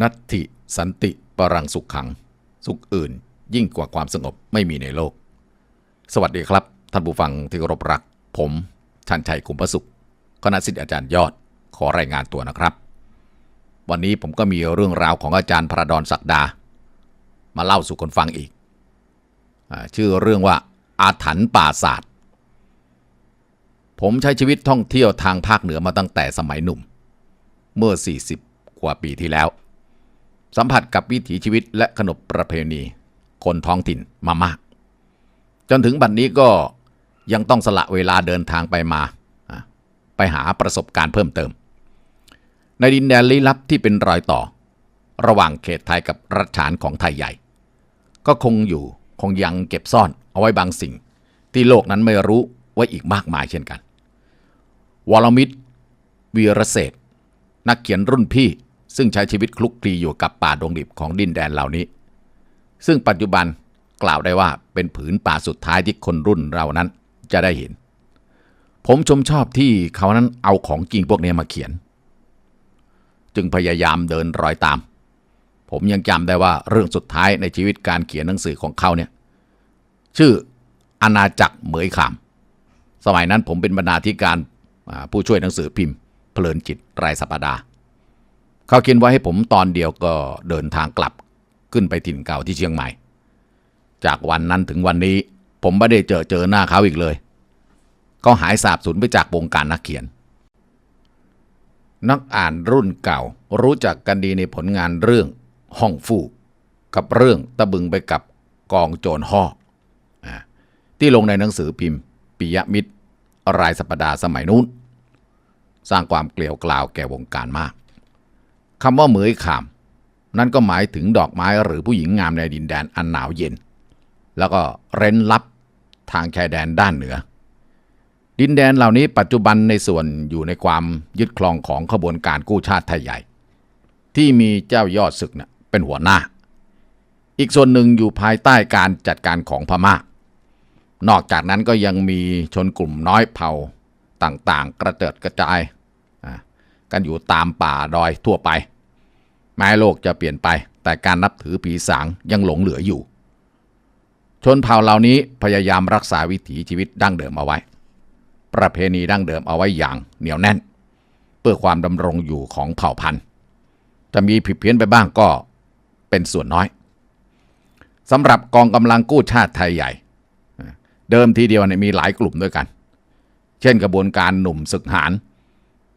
นัตถิสันติปรังสุขขัง สุขอื่นยิ่งกว่าความสงบไม่มีในโลก สวัสดีครับ ท่านผู้ฟังที่เคารพรัก ผมชันชัยคุมประสุขคณะสิทธิอาจารย์ยอดขอรายงานตัวนะครับ วันนี้ผมก็มีเรื่องราวของอาจารย์พระดอนศักดา มาเล่าสู่คนฟังอีกอชื่อเรื่องว่าอาถรรพ์ป่าศาสตร์ ผมใช้ชีวิตท่องเที่ยวทางภาคเหนือมาตั้งแต่สมัยหนุ่ม เมื่อ 40 กว่าปีที่แล้ว สัมผัสกับวิถีชีวิตและขนบประเพณี คนท้องถิ่นมามาก จนถึงบัดนนี้ก็ยังต้องสละเวลาเดินทางไปมา ไปหาประสบการณ์เพิ่มเติม ในดินแดนลี้ลับที่เป็นรอยต่อ ระหว่างเขตไทยกับรัฐฉานของไทยใหญ่ ก็คงอยู่คงยังเก็บซ่อนเอาไว้บางสิ่ง ที่โลกนั้นไม่รู้ไว้อีกมากมายเช่นกัน วรมิตรวีรเศรษฐนักเขียนรุ่นพี่ ซึ่งใช้ชีวิตคลุกคลีอยู่กับป่าดงดิบของดินแดนเหล่านี้ ซึ่งปัจจุบันกล่าวได้ว่าเป็นผืนป่าสุดท้ายที่คนรุ่นเรานั้นจะได้เห็น ผมชมชอบที่เขานั้นเอาของจริงพวกนี้มาเขียน จึงพยายามเดินรอยตาม ผมยังจำได้ว่าเรื่องสุดท้ายในชีวิตการเขียนหนังสือของเขาเนี่ย ชื่ออาณาจักรเหมยขาม สมัยนั้นผมเป็นบรรณาธิการผู้ช่วยหนังสือพิมพ์ เพลินจิตรายสัปดาห์ เขาเขียนไว้ให้ผมตอนเดียวก็เดินทางกลับขึ้นไปถิ่นเก่าที่เชียงใหม่ จากวันนั้นถึงวันนี้ ผมไม่ได้เจอเจอหน้าเขาอีกเลย เขาหายสาบสูญไปจากวงการนักเขียน นักอ่านรุ่นเก่ารู้จักกันดีในผลงานเรื่องห้องฟูกกับเรื่องตะบึงไปกับกองโจรห่อที่ลงในหนังสือพิมพ์ ปิยมิตร รายสัปดาห์สมัยนู้น สร้างความเกลียวกล่าวแก่วงการมาก คำว่าเหมยขาม นั่นก็หมายถึงดอกไม้หรือผู้หญิงงามในดินแดนอันหนาวเย็น แล้วก็เร้นลับทางชายแดนด้านเหนือ ดินแดนเหล่านี้ปัจจุบันในส่วนอยู่ในความยึดครองของขบวนการกู้ชาติไทยใหญ่ ที่มีเจ้ายอดศึกเน่ะเป็นหัวหน้า อีกส่วนหนึ่งอยู่ภายใต้การจัดการของพม่า นอกจากนั้นก็ยังมีชนกลุ่มน้อยเผ่าต่างๆ กระเจิดกระจายอ่า กันอยู่ตามป่าดอยทั่วไป แม้โลกจะเปลี่ยนไป แต่การนับถือผีสางยังหลงเหลืออยู่ ชนเผ่าเหล่านี้พยายามรักษาวิถีชีวิตดั้งเดิมเอาไว้ ประเพณีดั้งเดิมเอาไว้อย่างเหนียวแน่น เพื่อความดำรงอยู่ของเผ่าพันธุ์ จะมีผิดเพี้ยนไปบ้างก็เป็นส่วนน้อยสำหรับกองกำลังกู้ชาติไทยใหญ่ เดิมทีเดียวเนี่ยมีหลายกลุ่มด้วยกัน เช่นกระบวนการหนุ่มศึกหาร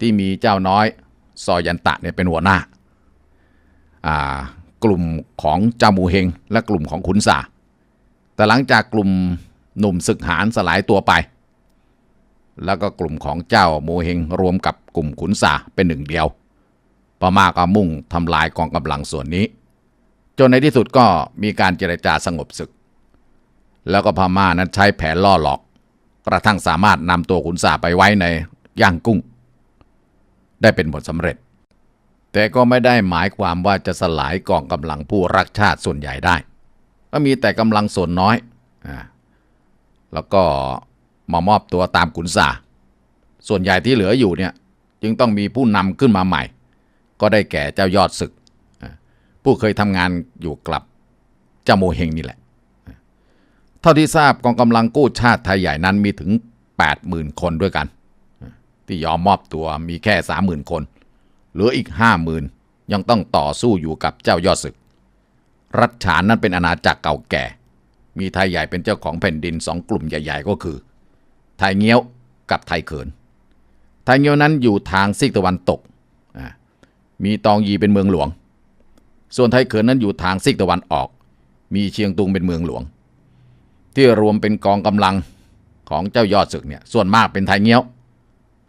ที่มีเจ้าน้อยซอยันตะเนี่ยเป็นหัวหน้าากลุ่มของเจ้ามูเฮงและกลุ่มของขุนสาแต่หลังจากกลุ่มหนุ่มศึกหารสลายตัวไป แล้วก็กลุ่มของเจ้าโมเฮงรวมกับกลุ่มขุนสาเป็นหนึ่งเดียวพม่าก็มุ่งทำลายกองกำลังส่วนนี้ จนในที่สุดก็มีการเจรจาสงบศึก แล้วก็พม่านั้นใช้แผนล่อหลอก กระทั่งสามารถนำตัวขุนสาไปไว้ในย่างกุ้ง ได้เป็นผลสำเร็จ แต่ก็ไม่ได้หมายความว่าจะสลายกองกำลังผู้รักชาติส่วนใหญ่ได้ก็มีแต่กำลังส่วนน้อยอแล้วก็มามอบตัวตามขุนสาส่วนใหญ่ที่เหลืออยู่เนี่ยจึงต้องมีผู้นำขึ้นมาใหม่ ก็ได้แก่เจ้ายอดศึก ผู้เคยทำงานอยู่กลับเจ้าโมเฮงนี่แหละ เท่าที่ทราบกองกำลังกู้ชาติไทยใหญ่นั้นมีถึง 80,000 คนด้วยกัน ที่ยอมมอบตัวมีแค่30,000คนเหลืออีก50,000ยังต้องต่อสู้อยู่กับเจ้ายอดศึก รัฐฉานนั้นเป็นอาณาจักรเก่าแก่ มีไทยใหญ่เป็นเจ้าของแผ่นดินสองกลุ่มใหญ่ ๆ ก็คือ ไทยเงี้ยวกับไทยเขิน ไทยเงี้ยวนั้นอยู่ทางซีกตะวันตก มีตองยีเป็นเมืองหลวง ส่วนไทยเขินนั้นอยู่ทางซีกตะวันออก มีเชียงตุงเป็นเมืองหลวง ที่รวมเป็นกองกำลังของเจ้ายอดศึกเนี่ยส่วนมากเป็นไทยเงี้ยว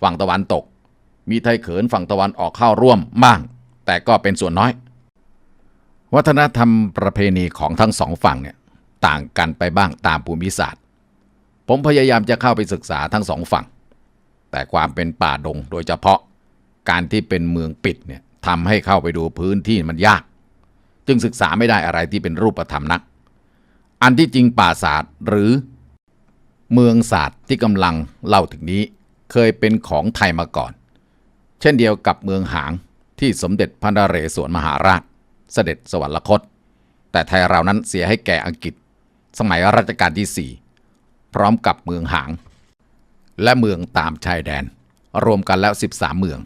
ฝั่งตะวันตก มีไทยเขินฝั่งตะวันออกเข้าร่วมบ้าง แต่ก็เป็นส่วนน้อย วัฒนธรรมประเพณีของทั้งสองฝั่งเนี่ยต่างกันไปบ้างตามภูมิศาสตร์ ผมพยายามจะเข้าไปศึกษาทั้งสองฝั่ง แต่ความเป็นป่าดงโดยเฉพาะการที่เป็นเมืองปิดเนี่ยทำให้เข้าไปดูพื้นที่มันยาก จึงศึกษาไม่ได้อะไรที่เป็นรูปธรรมนัก อันที่จริงป่าศาสตร์หรือเมืองศาสตร์ที่กำลังเล่าถึงนี้ เคยเป็นของไทยมาก่อน เช่นเดียวกับเมืองหางที่สมเด็จพระนเรศวรมหาราช เสด็จสวรรคต แต่ไทยเรานั้นเสียให้แก่อังกฤษ สมัยรัชกาลที่ 4 พร้อมกับเมืองหาง และเมืองตามชายแดน รวมกันแล้ว 13 เมือง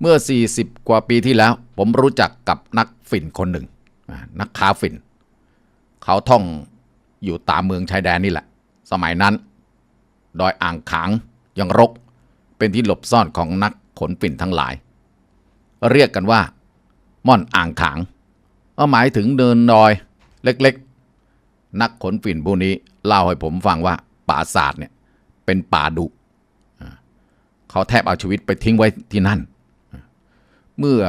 เมื่อ 40 กว่าปีที่แล้ว ผมรู้จักกับนักฝิ่นคนหนึ่ง นักค้าฝิ่น เขาท่องอยู่ตามเมืองชายแดนนี่แหละ สมัยนั้น ดอยอ่างขาง ยังรก เป็นที่หลบซ่อนของนักขนฝิ่นทั้งหลาย เรียกกันว่า ม่อนอ่างขางก็หมายถึงเดินดอยเล็กๆ นักขนฝิ่นผู้นี้เล่าให้ผมฟังว่าป่าศาสตร์เนี่ยเป็นป่าดุเขาแทบเอาชีวิตไปทิ้งไว้ที่นั่น เมื่อ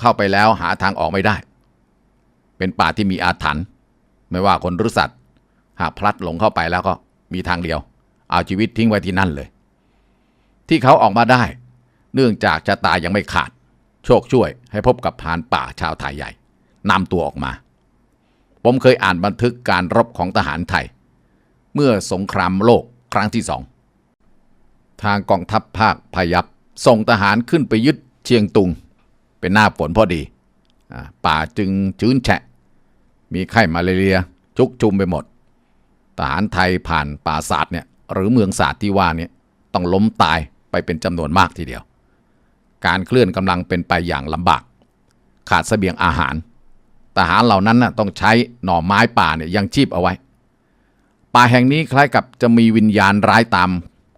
เข้าไปแล้วหาทางออกไม่ได้ เป็นป่าที่มีอาถรรพ์ไม่ว่าคนหรือสัตว์ หากพลัดหลงเข้าไปแล้วก็มีทางเดียว เอาชีวิตทิ้งไว้ที่นั่นเลย ที่เขาออกมาได้ เนื่องจากชะตายังไม่ขาด โชคช่วยให้พบกับพานป่าชาวไทยใหญ่นำตัวออกมา ผมเคยอ่านบันทึกการรบของทหารไทย เมื่อสงครามโลกครั้งที่สองทางกองทัพภาคพยัพส่งทหารขึ้นไปยึดเชียงตุง เป็นหน้าฝนพอดีป่าจึงชื้นแฉะ มีไข้มาเลเรียชุกชุมไปหมด ทหารไทยผ่านป่าศาสตร์เนี่ย หรือเมืองศาสตร์ที่ว่านี่ยต้องล้มตายไปเป็นจำนวนมากทีเดียว การเคลื่อนกำลังเป็นไปอย่างลำบาก ขาดเสบียงอาหารทหารเหล่านั้นน่ะต้องใช้หน่อไม้ป่าเนี่ยยังชีพเอาไว้ ป่าแห่งนี้คล้ายกับจะมีวิญญาณร้ายตาม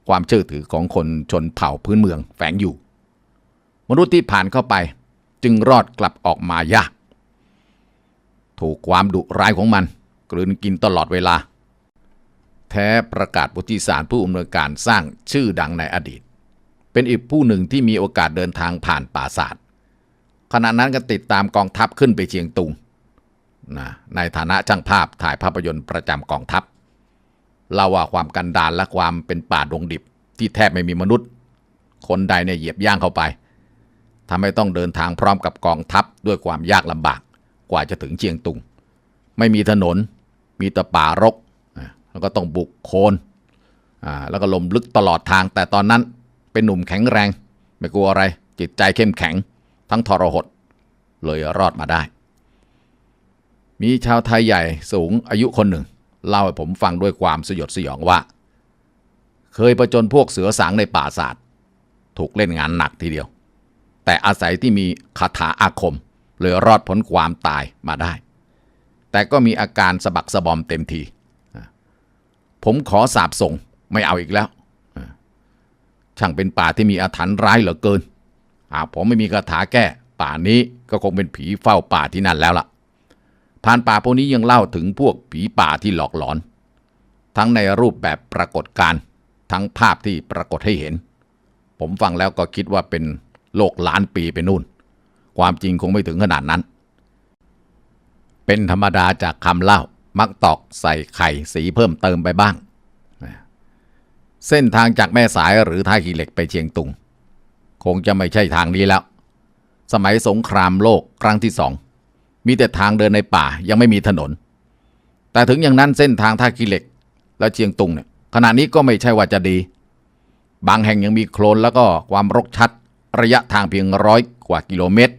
ความเชื่อถือของคนชนเผ่าพื้นเมืองแฝงอยู่ มนุษย์ที่ผ่านเข้าไปจึงรอดกลับออกมายาก ถูกความดุร้ายของมัน กลืนกินตลอดเวลา แท้ประกาศบุติสารผู้อำนวยการสร้างชื่อดังในอดีต เป็นอีกผู้หนึ่งที่มีโอกาสเดินทางผ่านป่าศาสตร์ขณะนั้นก็ติดตามกองทัพขึ้นไปเชียงตุงนะในฐานะช่างภาพถ่ายภาพยนตร์ประจำกองทัพเล่าว่าความกันดารและความเป็นป่าดงดิบ ที่แทบไม่มีมนุษย์ คนใดเนี่ยเหยียบย่างเข้าไปทำให้ต้องเดินทางพร้อมกับกองทัพด้วยความยากลำบากกว่าจะถึงเชียงตุง ไม่มีถนน มีแต่ป่ารก แล้วก็ต้องบุกโคลนอ่าแล้วก็ลมลึกตลอดทาง แต่ตอนนั้นเป็นหนุ่มแข็งแรง ไม่กลัวอะไร จิตใจเข้มแข็ง ทั้งทรหด เลยรอดมาได้ มีชาวไทยใหญ่สูงอายุคนหนึ่ง เล่าให้ผมฟังด้วยความสยดสยองว่า เคยประจนพวกเสือสางในป่าศาสตร์ถูกเล่นงานหนักทีเดียว แต่อาศัยที่มีคาถาอาคม เลยรอดพ้นความตายมาได้ แต่ก็มีอาการสะบักสะบอมเต็มที ผมขอสาบส่งไม่เอาอีกแล้ว ช่างเป็นป่าที่มีอาถรรพ์ร้ายเหลือเกิน หากผมไม่มีคาถาแก้ ป่านี้ก็คงเป็นผีเฝ้าป่าที่นั่นแล้วล่ะพรานป่าพวกนี้ยังเล่าถึงพวกผีป่าที่หลอกหลอน ทั้งในรูปแบบปรากฏการทั้งภาพที่ปรากฏให้เห็น ผมฟังแล้วก็คิดว่าเป็นโลกล้านปีไปนู่น ความจริงคงไม่ถึงขนาดนั้น เป็นธรรมดาจากคำเล่า มักตอกใส่ไข่สีเพิ่มเติมไปบ้าง เส้นทางจากแม่สายหรือท่าขี้เหล็กไปเชียงตุง คงจะไม่ใช่ทางนี้แล้ว สมัยสงครามโลกครั้งที่สอง มีแต่ทางเดินในป่ายังไม่มีถนน แต่ถึงอย่างนั้นเส้นทางท่าขี้เหล็ก และเชียงตุงเนี่ยขณะนี้ก็ไม่ใช่ว่าจะดี บางแห่งยังมีโคลนแล้วก็ความรกชัด ระยะทางเพียงร้อยกว่ากิโลเมตร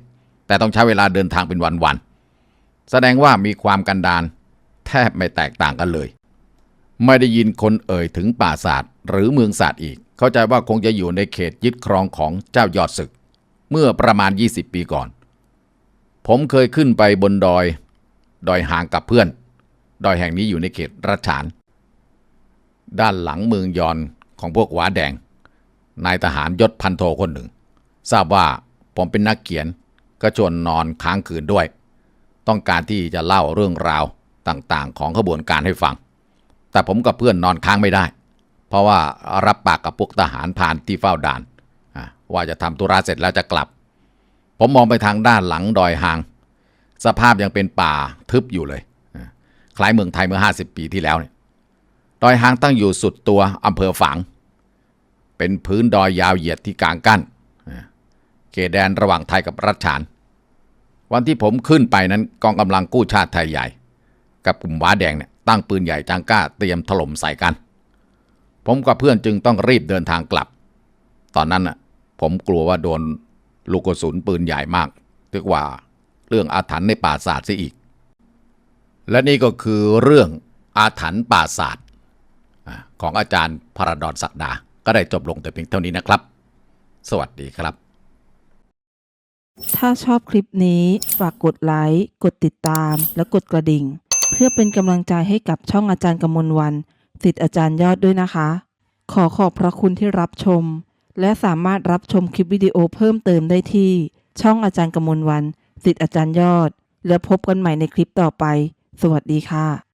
แต่ต้องใช้เวลาเดินทางเป็นวันๆแสดงว่ามีความกันดาน แทบไม่แตกต่างกันเลย ไม่ได้ยินคนเอ่ยถึงป่าศาสตร์หรือเมืองศาสตร์อีก เข้าใจว่าคงจะอยู่ในเขตยึดครองของเจ้ายอดศึก เมื่อประมาณ 20 ปีก่อน ผมเคยขึ้นไปบนดอย ดอยห่างกับเพื่อน ดอยแห่งนี้อยู่ในเขตรัชฉานด้านหลังเมืองยอนของพวกหวาแดง นายทหารยศพันโทคนหนึ่ง ทราบว่าผมเป็นนักเขียนก็ชวนนอนค้างคืนด้วย ต้องการที่จะเล่าเรื่องราว ต่างๆ ของขบวนการให้ฟัง แต่ผมกับเพื่อนนอนค้างไม่ได้ เพราะว่ารับปากกับพวกทหารผ่านที่เฝ้าด่าน ว่าจะทำธุระเสร็จแล้วจะกลับ ผมมองไปทางด้านหลังดอยหาง สภาพยังเป็นป่าทึบอยู่เลย คล้ายเมืองไทยเมื่อ 50 ปีที่แล้วเนี่ยดอยหางตั้งอยู่สุดตัวอำเภอฝาง เป็นพื้นดอยยาวเหยียดที่กลางกั้นเขตแดนระหว่างไทยกับรัชฉาน วันที่ผมขึ้นไปนั้นกองกำลังกู้ชาติไทยใหญ่ กับกลุ่มว้าแดงเนี่ยตั้งปืนใหญ่จังก้าเตรียมถล่มใส่กัน ผมกับเพื่อนจึงต้องรีบเดินทางกลับ ตอนนั้นน่ะผมกลัวว่าโดนลูกกระสุนปืนใหญ่มากถึงว่าเรื่องอาถรรพ์ในป่าศาสตร์ซะอีก และนี่ก็คือเรื่องอาถรรพ์ป่าศาสตร์ของอาจารย์พระดอนศักดา ก็ได้จบลงแต่เพียงเท่านี้นะครับ สวัสดีครับ ถ้าชอบคลิปนี้ฝากกดไลค์ กดติดตาม และกดกระดิ่ง เพื่อเป็นกำลังใจให้กับช่องอาจารย์กมลวันสิทธิ์อาจารย์ยอดด้วยนะคะ ขอขอบพระคุณที่รับชม และสามารถรับชมคลิปวิดีโอเพิ่มเติมได้ที่ ช่องอาจารย์กมลวันสิทธิ์อาจารย์ยอด และพบกันใหม่ในคลิปต่อไป สวัสดีค่ะ